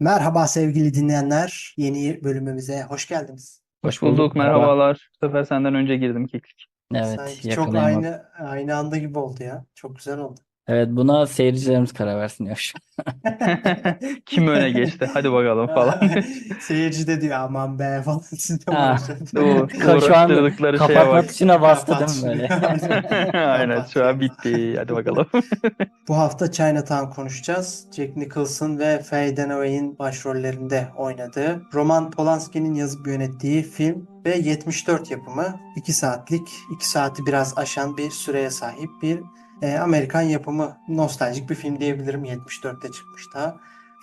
Merhaba sevgili dinleyenler. Yeni bölümümüze hoş geldiniz. Hoş Bulduk, bulduk. Merhaba. merhabalar. Bu sefer senden önce girdim keklik. Evet, Sanki çok yakalayamadım. aynı aynı anda gibi oldu ya. Çok güzel oldu. Evet, buna seyircilerimiz karar versin Yaş. Kim öne geçti? Hadi bakalım falan. Seyirci de diyor aman be falan siz de Ha. Bu Şu an uğraştırdıkları şeye kapatma bak. tuşuna bastı Kapat değil mi böyle? Aynen şu an bitti. Hadi bakalım. Bu hafta Chinatown konuşacağız. Jack Nicholson ve Faye Dunaway'in başrollerinde oynadığı, Roman Polanski'nin yazıp yönettiği film ve 74 yapımı 2 saatlik, 2 saati biraz aşan bir süreye sahip bir e, Amerikan yapımı nostaljik bir film diyebilirim. 74'te çıkmış daha.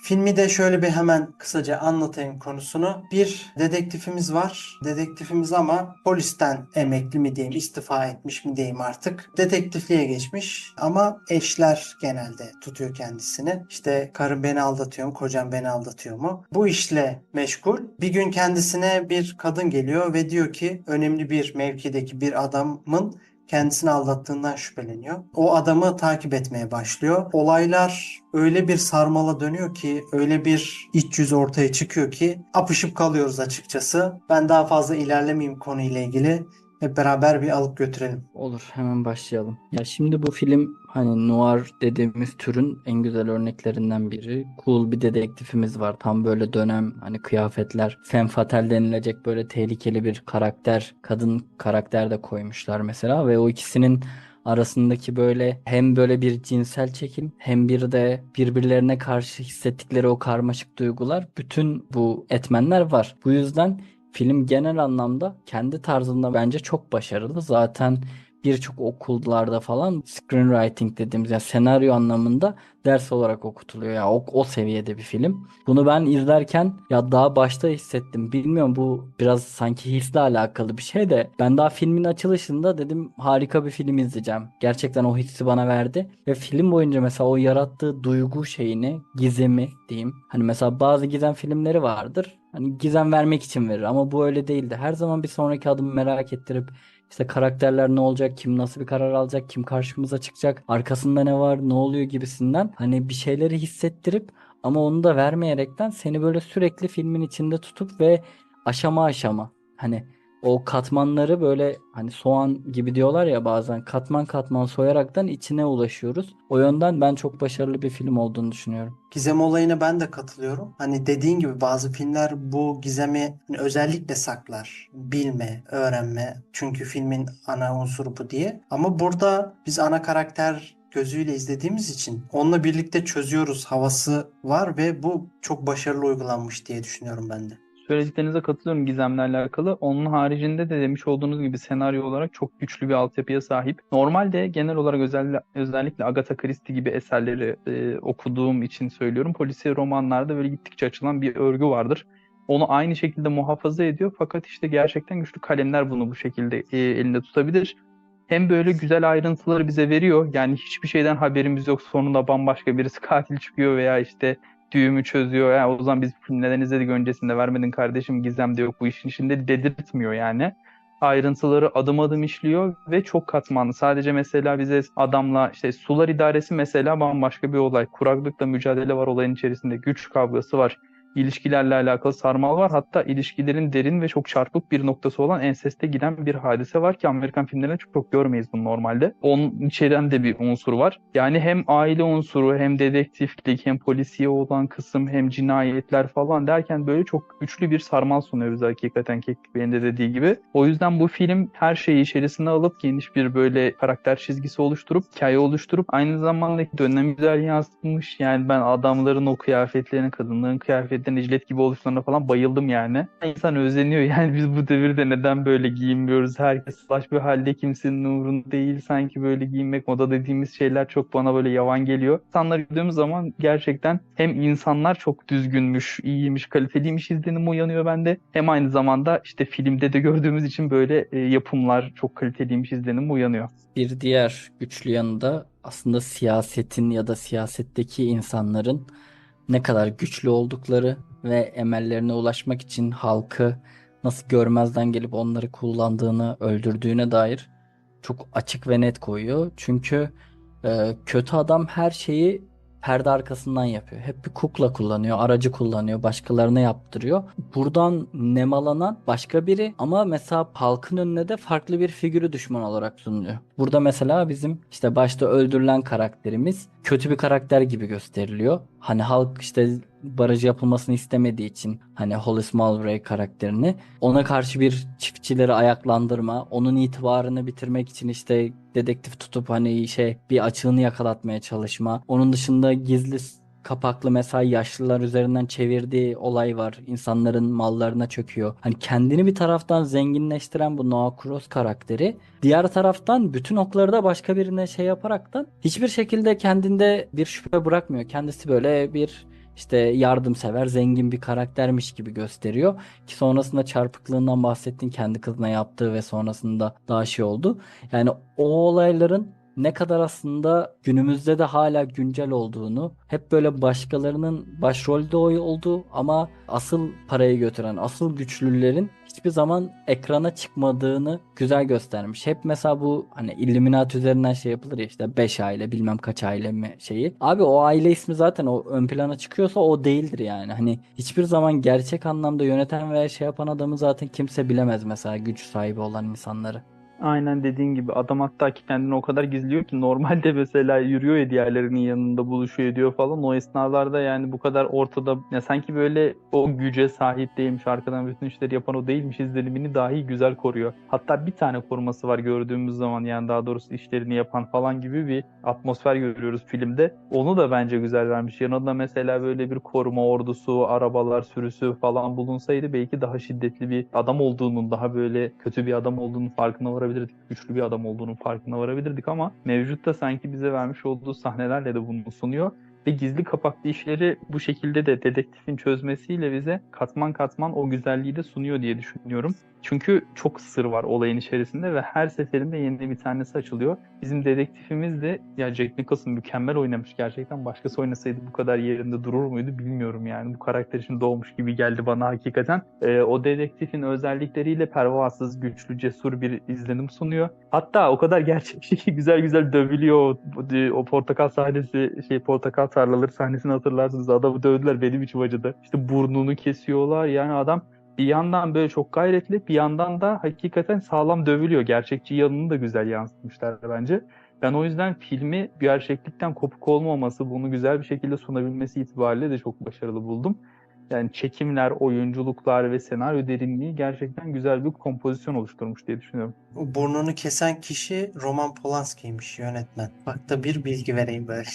Filmi de şöyle bir hemen kısaca anlatayım konusunu. Bir dedektifimiz var. Dedektifimiz ama polisten emekli mi diyeyim, istifa etmiş mi diyeyim artık. Dedektifliğe geçmiş ama eşler genelde tutuyor kendisini. İşte karım beni aldatıyor mu, kocam beni aldatıyor mu? Bu işle meşgul. Bir gün kendisine bir kadın geliyor ve diyor ki önemli bir mevkideki bir adamın kendisini aldattığından şüpheleniyor. O adamı takip etmeye başlıyor. Olaylar öyle bir sarmala dönüyor ki, öyle bir iç yüz ortaya çıkıyor ki apışıp kalıyoruz açıkçası. Ben daha fazla ilerlemeyeyim konuyla ilgili. Hep beraber bir alıp götürelim. Olur, hemen başlayalım. Ya şimdi bu film hani noir dediğimiz türün en güzel örneklerinden biri. Cool bir dedektifimiz var. Tam böyle dönem hani kıyafetler, femme fatale denilecek böyle tehlikeli bir karakter, kadın karakter de koymuşlar mesela ve o ikisinin arasındaki böyle hem böyle bir cinsel çekim hem bir de birbirlerine karşı hissettikleri o karmaşık duygular bütün bu etmenler var. Bu yüzden film genel anlamda kendi tarzında bence çok başarılı. Zaten birçok okullarda falan screenwriting dediğimiz yani senaryo anlamında ders olarak okutuluyor ya o, o seviyede bir film. Bunu ben izlerken ya daha başta hissettim. Bilmiyorum bu biraz sanki hisle alakalı bir şey de ben daha filmin açılışında dedim harika bir film izleyeceğim. Gerçekten o hissi bana verdi ve film boyunca mesela o yarattığı duygu şeyini, gizemi diyeyim. Hani mesela bazı gizem filmleri vardır. Hani gizem vermek için verir ama bu öyle değildi. Her zaman bir sonraki adımı merak ettirip işte karakterler ne olacak, kim nasıl bir karar alacak, kim karşımıza çıkacak, arkasında ne var, ne oluyor gibisinden hani bir şeyleri hissettirip ama onu da vermeyerekten seni böyle sürekli filmin içinde tutup ve aşama aşama hani o katmanları böyle hani soğan gibi diyorlar ya bazen katman katman soyaraktan içine ulaşıyoruz. O yönden ben çok başarılı bir film olduğunu düşünüyorum. Gizem olayına ben de katılıyorum. Hani dediğin gibi bazı filmler bu gizemi hani özellikle saklar. Bilme, öğrenme. Çünkü filmin ana unsuru bu diye. Ama burada biz ana karakter gözüyle izlediğimiz için onunla birlikte çözüyoruz havası var ve bu çok başarılı uygulanmış diye düşünüyorum ben de. Söylediklerinize katılıyorum gizemle alakalı. Onun haricinde de demiş olduğunuz gibi senaryo olarak çok güçlü bir altyapıya sahip. Normalde genel olarak özel, özellikle Agatha Christie gibi eserleri e, okuduğum için söylüyorum. Polisiye romanlarda böyle gittikçe açılan bir örgü vardır. Onu aynı şekilde muhafaza ediyor fakat işte gerçekten güçlü kalemler bunu bu şekilde e, elinde tutabilir. Hem böyle güzel ayrıntıları bize veriyor. Yani hiçbir şeyden haberimiz yok. Sonunda bambaşka birisi katil çıkıyor veya işte düğümü çözüyor. Yani o zaman biz neden izledik öncesinde vermedin kardeşim gizem de yok bu işin içinde dedirtmiyor yani. Ayrıntıları adım adım işliyor ve çok katmanlı. Sadece mesela bize adamla işte sular idaresi mesela bambaşka bir olay. Kuraklıkla mücadele var olayın içerisinde. Güç kavgası var. İlişkilerle alakalı sarmal var. Hatta ilişkilerin derin ve çok çarpık bir noktası olan enseste giden bir hadise var ki Amerikan filmlerinde çok, çok görmeyiz bunu normalde. Onun içeren de bir unsur var. Yani hem aile unsuru hem dedektiflik hem polisiye olan kısım hem cinayetler falan derken böyle çok güçlü bir sarmal sunuyor bize hakikaten Keklik Bey'in de dediği gibi. O yüzden bu film her şeyi içerisine alıp geniş bir böyle karakter çizgisi oluşturup hikaye oluşturup aynı zamanda dönemi güzel yansıtmış. Yani ben adamların o kıyafetlerine, kadınların kıyafetlerine, jilet gibi oluşlarına falan bayıldım yani. İnsan özeniyor yani biz bu devirde neden böyle giyinmiyoruz? Herkes slash bir halde kimsenin umurunda değil. Sanki böyle giyinmek moda dediğimiz şeyler çok bana böyle yavan geliyor. İnsanları gördüğüm zaman gerçekten hem insanlar çok düzgünmüş, iyiymiş, kaliteliymiş izlenimi uyanıyor bende. Hem aynı zamanda işte filmde de gördüğümüz için böyle e, yapımlar çok kaliteliymiş izlenimi uyanıyor. Bir diğer güçlü yanı da aslında siyasetin ya da siyasetteki insanların ne kadar güçlü oldukları ve emellerine ulaşmak için halkı nasıl görmezden gelip onları kullandığını, öldürdüğüne dair çok açık ve net koyuyor. Çünkü e, kötü adam her şeyi perde arkasından yapıyor. Hep bir kukla kullanıyor, aracı kullanıyor, başkalarına yaptırıyor. Buradan nemalanan başka biri ama mesela halkın önüne de farklı bir figürü düşman olarak sunuluyor. Burada mesela bizim işte başta öldürülen karakterimiz kötü bir karakter gibi gösteriliyor. Hani halk işte barajı yapılmasını istemediği için hani Hollis Mulwray karakterini ona karşı bir çiftçileri ayaklandırma, onun itibarını bitirmek için işte dedektif tutup hani şey bir açığını yakalatmaya çalışma. Onun dışında gizli kapaklı mesela yaşlılar üzerinden çevirdiği olay var. İnsanların mallarına çöküyor. Hani kendini bir taraftan zenginleştiren bu Noah Cross karakteri diğer taraftan bütün okları da başka birine şey yaparaktan hiçbir şekilde kendinde bir şüphe bırakmıyor. Kendisi böyle bir işte yardımsever, zengin bir karaktermiş gibi gösteriyor. Ki sonrasında çarpıklığından bahsettin kendi kızına yaptığı ve sonrasında daha şey oldu. Yani o olayların ne kadar aslında günümüzde de hala güncel olduğunu, hep böyle başkalarının başrolde oy olduğu ama asıl parayı götüren, asıl güçlülerin hiçbir zaman ekrana çıkmadığını güzel göstermiş. Hep mesela bu hani Illuminati üzerinden şey yapılır ya işte 5 aile bilmem kaç aile mi şeyi. Abi o aile ismi zaten o ön plana çıkıyorsa o değildir yani. Hani hiçbir zaman gerçek anlamda yöneten veya şey yapan adamı zaten kimse bilemez mesela güç sahibi olan insanları. Aynen dediğin gibi adam hatta ki kendini o kadar gizliyor ki normalde mesela yürüyor ya diğerlerinin yanında buluşuyor ediyor falan o esnalarda yani bu kadar ortada ya sanki böyle o güce sahip değilmiş arkadan bütün işleri yapan o değilmiş izlenimini dahi güzel koruyor. Hatta bir tane koruması var gördüğümüz zaman yani daha doğrusu işlerini yapan falan gibi bir atmosfer görüyoruz filmde. Onu da bence güzel vermiş. Yanında mesela böyle bir koruma ordusu, arabalar sürüsü falan bulunsaydı belki daha şiddetli bir adam olduğunun, daha böyle kötü bir adam olduğunun farkına varabilirdik. Güçlü bir adam olduğunun farkına varabilirdik ama mevcutta sanki bize vermiş olduğu sahnelerle de bunu sunuyor. Ve gizli kapaklı işleri bu şekilde de dedektifin çözmesiyle bize katman katman o güzelliği de sunuyor diye düşünüyorum. Çünkü çok sır var olayın içerisinde ve her seferinde yeni bir tanesi açılıyor. Bizim dedektifimiz de ya Jack Nicholson mükemmel oynamış gerçekten. Başkası oynasaydı bu kadar yerinde durur muydu bilmiyorum yani. Bu karakter için doğmuş gibi geldi bana hakikaten. Ee, o dedektifin özellikleriyle pervasız, güçlü, cesur bir izlenim sunuyor. Hatta o kadar gerçekçi ki güzel güzel dövülüyor. O, o portakal sahnesi, şey portakal tarlaları sahnesini hatırlarsınız. Adamı dövdüler benim içim acıdı. İşte burnunu kesiyorlar yani adam bir yandan böyle çok gayretli bir yandan da hakikaten sağlam dövülüyor. Gerçekçi yanını da güzel yansıtmışlar bence. Ben o yüzden filmi gerçeklikten kopuk olmaması, bunu güzel bir şekilde sunabilmesi itibariyle de çok başarılı buldum. Yani çekimler, oyunculuklar ve senaryo derinliği gerçekten güzel bir kompozisyon oluşturmuş diye düşünüyorum. Burnunu kesen kişi Roman Polanski'ymiş yönetmen. Bak da bir bilgi vereyim böyle.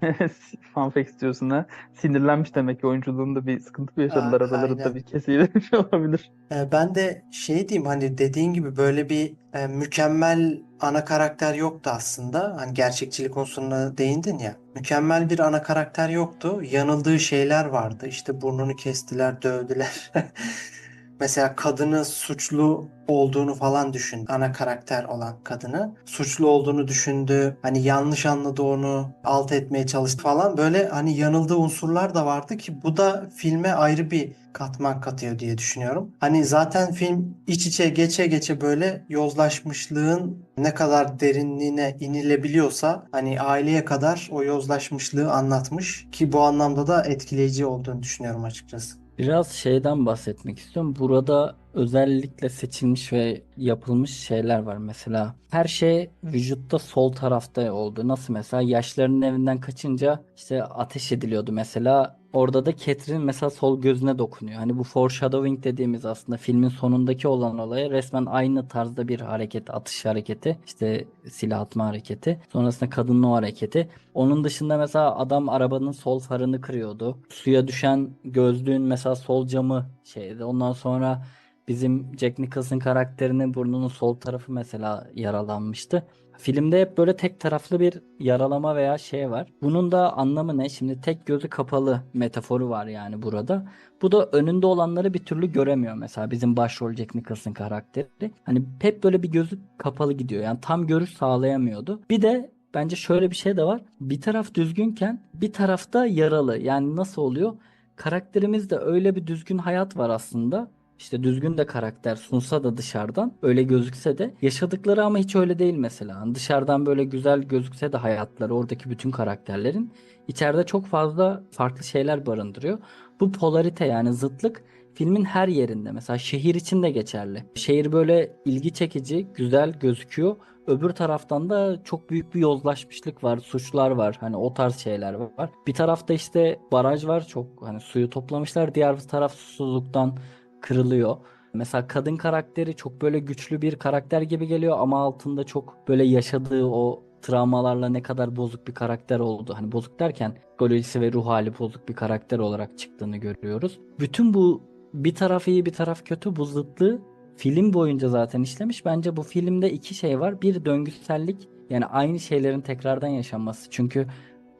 Fun fact istiyorsun ha. Sinirlenmiş demek ki oyunculuğunda bir sıkıntı mı yaşadılar Aa, aralarında bir kesilmiş olabilir. Ee, Ben de şey diyeyim hani dediğin gibi böyle bir e, mükemmel ana karakter yoktu aslında. Hani gerçekçilik unsuruna değindin ya. Mükemmel bir ana karakter yoktu. Yanıldığı şeyler vardı. İşte burnunu kestiler, dövdüler. Mesela kadını suçlu olduğunu falan düşün. Ana karakter olan kadını. Suçlu olduğunu düşündü. Hani yanlış anladı onu. Alt etmeye çalıştı falan. Böyle hani yanıldığı unsurlar da vardı ki bu da filme ayrı bir katman katıyor diye düşünüyorum. Hani zaten film iç içe geçe geçe böyle yozlaşmışlığın ne kadar derinliğine inilebiliyorsa hani aileye kadar o yozlaşmışlığı anlatmış ki bu anlamda da etkileyici olduğunu düşünüyorum açıkçası. Biraz şeyden bahsetmek istiyorum. Burada özellikle seçilmiş ve yapılmış şeyler var. Mesela her şey vücutta sol tarafta oldu. Nasıl mesela yaşlarının evinden kaçınca işte ateş ediliyordu mesela. Orada da Catherine mesela sol gözüne dokunuyor. Hani bu foreshadowing dediğimiz aslında filmin sonundaki olan olaya resmen aynı tarzda bir hareket, atış hareketi, işte silah atma hareketi. Sonrasında kadının o hareketi. Onun dışında mesela adam arabanın sol farını kırıyordu. Suya düşen gözlüğün mesela sol camı şeydi. Ondan sonra bizim Jack Nicholson karakterinin burnunun sol tarafı mesela yaralanmıştı. Filmde hep böyle tek taraflı bir yaralama veya şey var. Bunun da anlamı ne? Şimdi tek gözü kapalı metaforu var yani burada. Bu da önünde olanları bir türlü göremiyor mesela bizim başrol Jack Nicholson karakteri. Hani hep böyle bir gözü kapalı gidiyor. Yani tam görüş sağlayamıyordu. Bir de bence şöyle bir şey de var. Bir taraf düzgünken bir tarafta yaralı. Yani nasıl oluyor? Karakterimizde öyle bir düzgün hayat var aslında. İşte düzgün de karakter sunsa da dışarıdan öyle gözükse de yaşadıkları ama hiç öyle değil mesela. Hani dışarıdan böyle güzel gözükse de hayatları oradaki bütün karakterlerin içeride çok fazla farklı şeyler barındırıyor. Bu polarite yani zıtlık filmin her yerinde mesela şehir için de geçerli. Şehir böyle ilgi çekici, güzel gözüküyor. Öbür taraftan da çok büyük bir yozlaşmışlık var, suçlar var. Hani o tarz şeyler var. Bir tarafta işte baraj var çok hani suyu toplamışlar. Diğer taraf susuzluktan kırılıyor. Mesela kadın karakteri çok böyle güçlü bir karakter gibi geliyor ama altında çok böyle yaşadığı o travmalarla ne kadar bozuk bir karakter oldu. Hani bozuk derken psikolojisi ve ruh hali bozuk bir karakter olarak çıktığını görüyoruz. Bütün bu bir taraf iyi bir taraf kötü bu zıtlığı film boyunca zaten işlemiş. Bence bu filmde iki şey var. Bir döngüsellik yani aynı şeylerin tekrardan yaşanması. Çünkü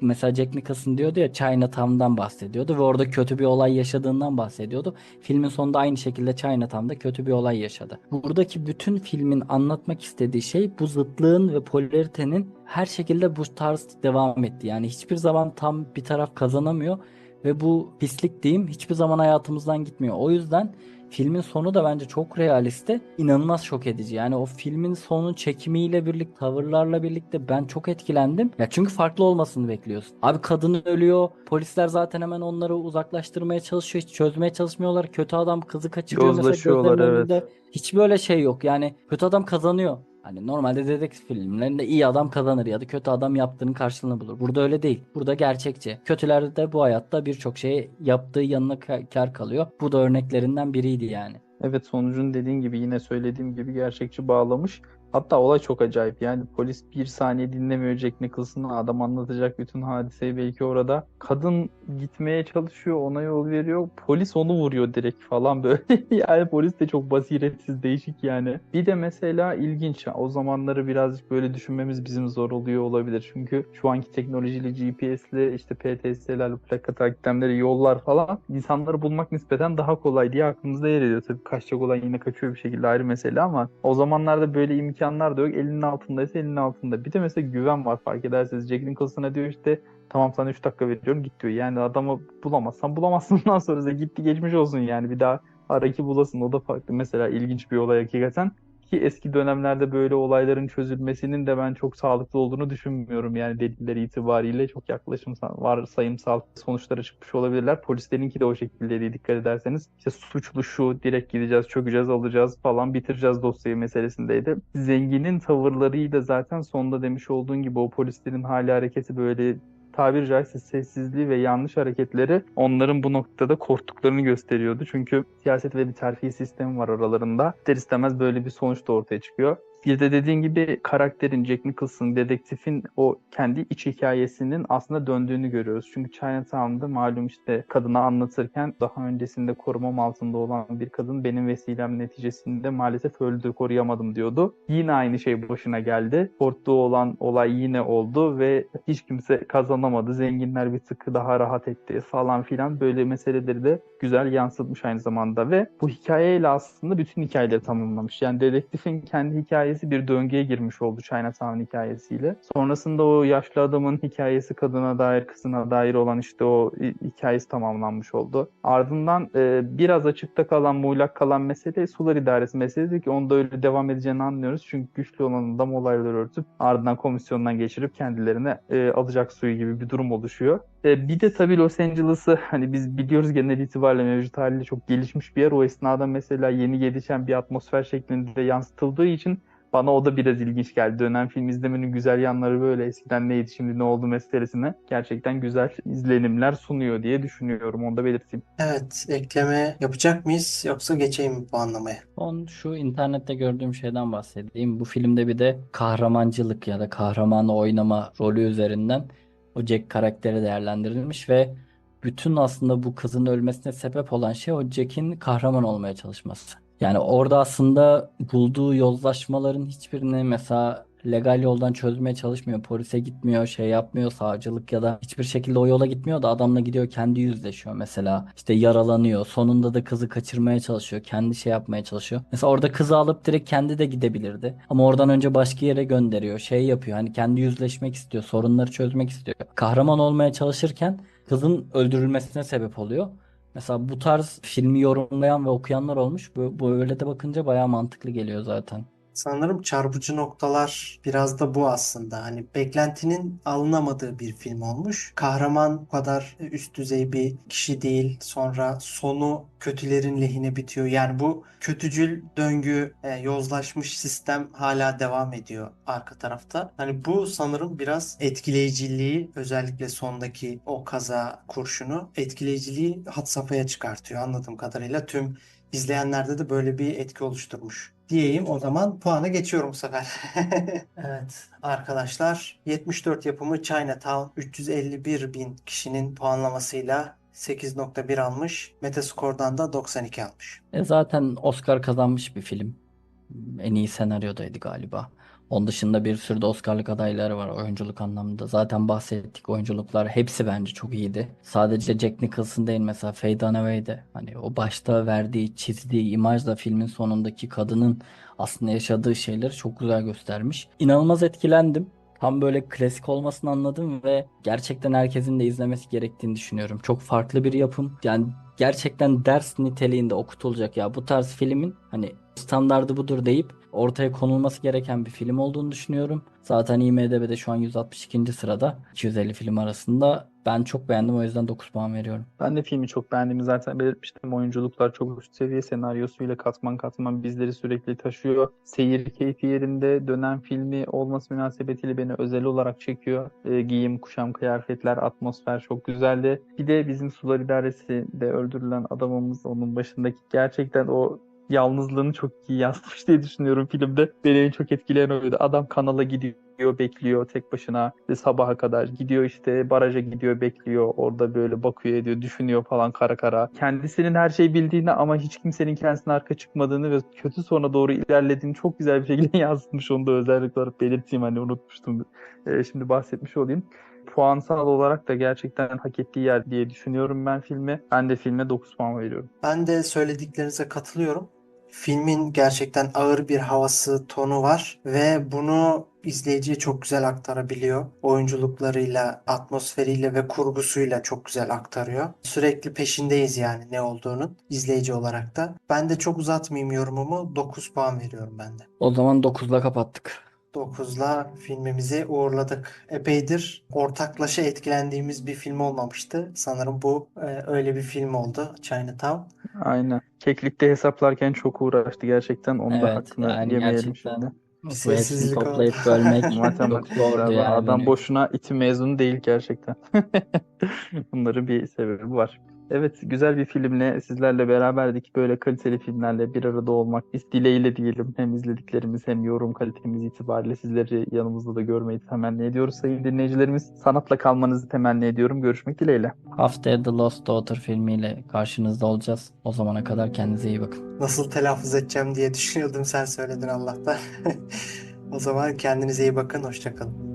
mesela Jack Nicholson diyordu ya Chinatown'dan bahsediyordu ve orada kötü bir olay yaşadığından bahsediyordu. Filmin sonunda aynı şekilde Chinatown'da kötü bir olay yaşadı. Buradaki bütün filmin anlatmak istediği şey bu zıtlığın ve polaritenin her şekilde bu tarz devam etti. Yani hiçbir zaman tam bir taraf kazanamıyor ve bu pislik diyeyim hiçbir zaman hayatımızdan gitmiyor. O yüzden filmin sonu da bence çok realiste, inanılmaz şok edici. Yani o filmin sonu çekimiyle birlikte, tavırlarla birlikte ben çok etkilendim. Ya çünkü farklı olmasını bekliyorsun. Abi kadın ölüyor. Polisler zaten hemen onları uzaklaştırmaya çalışıyor. Hiç çözmeye çalışmıyorlar. Kötü adam kızı kaçırıyor Yozlaşıyorlar, evet. Hiç böyle şey yok. Yani kötü adam kazanıyor. Hani normalde dedektif filmlerinde iyi adam kazanır ya da kötü adam yaptığının karşılığını bulur. Burada öyle değil. Burada gerçekçi. Kötüler de bu hayatta birçok şey yaptığı yanına ka- kar kalıyor. Bu da örneklerinden biriydi yani. Evet sonucun dediğin gibi yine söylediğim gibi gerçekçi bağlamış. Hatta olay çok acayip. Yani polis bir saniye dinlemiyor Jack Nicholson'ı. Adam anlatacak bütün hadiseyi belki orada. Kadın gitmeye çalışıyor, ona yol veriyor. Polis onu vuruyor direkt falan böyle. Yani polis de çok basiretsiz, değişik yani. Bir de mesela ilginç. O zamanları birazcık böyle düşünmemiz bizim zor oluyor olabilir. Çünkü şu anki teknolojiyle GPS'le işte PTS'lerle plaka takiplemleri, yollar falan insanları bulmak nispeten daha kolay diye aklımızda yer ediyor. Tabii kaçacak olan yine kaçıyor bir şekilde ayrı mesele ama o zamanlarda böyle imkanlar da yok. Elinin altındaysa elinin altında. Bir de mesela güven var fark ederseniz. Jack Nicholson'a diyor işte tamam sana 3 dakika veriyorum git diyor. Yani adamı bulamazsan bulamazsın ondan sonra gitti geçmiş olsun yani bir daha ara ki bulasın. O da farklı. Mesela ilginç bir olay hakikaten. Ki eski dönemlerde böyle olayların çözülmesinin de ben çok sağlıklı olduğunu düşünmüyorum. Yani deliller itibariyle çok yaklaşım varsayımsal sonuçlara çıkmış olabilirler. Polislerinki de o şekildeydi dikkat ederseniz. İşte suçlu şu direkt gideceğiz, çökeceğiz, alacağız falan bitireceğiz dosyayı meselesindeydi. Zenginin tavırlarıyla zaten sonda demiş olduğun gibi o polislerin hali hareketi böyle tabiri caizse sessizliği ve yanlış hareketleri onların bu noktada korktuklarını gösteriyordu. Çünkü siyaset ve bir terfi sistemi var aralarında. İster istemez böyle bir sonuç da ortaya çıkıyor. Bir de dediğin gibi karakterin Jack Nicholson, dedektifin o kendi iç hikayesinin aslında döndüğünü görüyoruz. Çünkü Chinatown'da malum işte kadına anlatırken daha öncesinde korumam altında olan bir kadın benim vesilem neticesinde maalesef öldü koruyamadım diyordu. Yine aynı şey başına geldi. Korktuğu olan olay yine oldu ve hiç kimse kazanamadı. Zenginler bir tık daha rahat etti falan filan böyle meseleleri de güzel yansıtmış aynı zamanda ve bu hikayeyle aslında bütün hikayeleri tamamlamış. Yani dedektifin kendi hikayesi bir döngüye girmiş oldu Chinatown hikayesiyle. Sonrasında o yaşlı adamın hikayesi kadına dair, kızına dair olan işte o hikayesi tamamlanmış oldu. Ardından e, biraz açıkta kalan, muğlak kalan mesele sular idaresi meselesi ki onda öyle devam edeceğini anlıyoruz. Çünkü güçlü olan adam olayları örtüp ardından komisyondan geçirip kendilerine e, alacak suyu gibi bir durum oluşuyor. E, bir de tabii Los Angeles'ı hani biz biliyoruz genel itibariyle mevcut haliyle çok gelişmiş bir yer. O esnada mesela yeni gelişen bir atmosfer şeklinde yansıtıldığı için bana o da biraz ilginç geldi. Dönem film izlemenin güzel yanları böyle eskiden neydi şimdi ne oldu meselesine gerçekten güzel izlenimler sunuyor diye düşünüyorum. Onu da belirteyim. Evet, ekleme yapacak mıyız yoksa geçeyim mi puanlamaya? Son şu internette gördüğüm şeyden bahsedeyim. Bu filmde bir de kahramancılık ya da kahramanı oynama rolü üzerinden o Jack karakteri değerlendirilmiş ve bütün aslında bu kızın ölmesine sebep olan şey o Jack'in kahraman olmaya çalışması. Yani orada aslında bulduğu yozlaşmaların hiçbirini mesela legal yoldan çözmeye çalışmıyor. Polise gitmiyor, şey yapmıyor, savcılık ya da hiçbir şekilde o yola gitmiyor da adamla gidiyor kendi yüzleşiyor mesela. İşte yaralanıyor. Sonunda da kızı kaçırmaya çalışıyor. Kendi şey yapmaya çalışıyor. Mesela orada kızı alıp direkt kendi de gidebilirdi. Ama oradan önce başka yere gönderiyor. Şey yapıyor. Hani kendi yüzleşmek istiyor. Sorunları çözmek istiyor. Kahraman olmaya çalışırken kızın öldürülmesine sebep oluyor. Mesela bu tarz filmi yorumlayan ve okuyanlar olmuş. Bu, bu öyle de bakınca bayağı mantıklı geliyor zaten. Sanırım çarpıcı noktalar biraz da bu aslında. Hani beklentinin alınamadığı bir film olmuş. Kahraman bu kadar üst düzey bir kişi değil. Sonra sonu kötülerin lehine bitiyor. Yani bu kötücül döngü, e, yozlaşmış sistem hala devam ediyor arka tarafta. Hani bu sanırım biraz etkileyiciliği özellikle sondaki o kaza kurşunu etkileyiciliği had safhaya çıkartıyor anladığım kadarıyla. Tüm izleyenlerde de böyle bir etki oluşturmuş diyeyim. O zaman puana geçiyorum bu sefer. Evet arkadaşlar 74 yapımı Chinatown 351 bin kişinin puanlamasıyla 8.1 almış. Metascore'dan da 92 almış. E zaten Oscar kazanmış bir film. En iyi senaryodaydı galiba. Onun dışında bir sürü de Oscar'lık adayları var oyunculuk anlamında. Zaten bahsettik oyunculuklar hepsi bence çok iyiydi. Sadece Jack Nicholson değil mesela Faye Dunaway'de hani o başta verdiği çizdiği imajla filmin sonundaki kadının aslında yaşadığı şeyleri çok güzel göstermiş. İnanılmaz etkilendim. Tam böyle klasik olmasını anladım ve gerçekten herkesin de izlemesi gerektiğini düşünüyorum. Çok farklı bir yapım. Yani gerçekten ders niteliğinde okutulacak ya bu tarz filmin hani standardı budur deyip ortaya konulması gereken bir film olduğunu düşünüyorum. Zaten IMDb'de şu an 162. sırada 250 film arasında. Ben çok beğendim o yüzden 9 puan veriyorum. Ben de filmi çok beğendiğimi zaten belirtmiştim. Oyunculuklar çok üst seviye senaryosuyla katman katman bizleri sürekli taşıyor. Seyir keyfi yerinde dönem filmi olması münasebetiyle beni özel olarak çekiyor. E, giyim, kuşam, kıyafetler, atmosfer çok güzeldi. Bir de bizim sular idaresinde öldürülen adamımız onun başındaki gerçekten o yalnızlığını çok iyi yansıtmış diye düşünüyorum filmde. Beni en çok etkileyen oydu. Adam kanala gidiyor, bekliyor tek başına ve sabaha kadar gidiyor işte baraja gidiyor, bekliyor. Orada böyle bakıyor ediyor, düşünüyor falan kara kara. Kendisinin her şeyi bildiğini ama hiç kimsenin kendisine arka çıkmadığını ve kötü sona doğru ilerlediğini çok güzel bir şekilde yansıtmış. Onu da özellikle olarak belirteyim hani unutmuştum. Ee, şimdi bahsetmiş olayım puansal olarak da gerçekten hak ettiği yer diye düşünüyorum ben filme. Ben de filme 9 puan veriyorum. Ben de söylediklerinize katılıyorum. Filmin gerçekten ağır bir havası, tonu var ve bunu izleyiciye çok güzel aktarabiliyor. Oyunculuklarıyla, atmosferiyle ve kurgusuyla çok güzel aktarıyor. Sürekli peşindeyiz yani ne olduğunun izleyici olarak da. Ben de çok uzatmayayım yorumumu. 9 puan veriyorum ben de. O zaman 9'la kapattık. 9'la filmimizi uğurladık. Epeydir ortaklaşa etkilendiğimiz bir film olmamıştı. Sanırım bu e, öyle bir film oldu. Chinatown. Aynen. Keklikte hesaplarken çok uğraştı gerçekten. Onu da Evet hakkını yani yemeyelim gerçekten şimdi. bu Sessizlik hepsini oldu. toplayıp bölmek çok Matematik zordu yani Adam benim. boşuna iti mezunu değil gerçekten. Bunların bir sebebi var. Evet, güzel bir filmle sizlerle beraberdik. Böyle kaliteli filmlerle bir arada olmak biz dileğiyle diyelim. Hem izlediklerimiz hem yorum kalitemiz itibariyle sizleri yanımızda da görmeyi temenni ediyoruz sayın dinleyicilerimiz. Sanatla kalmanızı temenni ediyorum. Görüşmek dileğiyle. Haftaya The Lost Daughter filmiyle karşınızda olacağız. O zamana kadar kendinize iyi bakın. Nasıl telaffuz edeceğim diye düşünüyordum sen söyledin Allah'tan. O zaman kendinize iyi bakın. Hoşça kalın.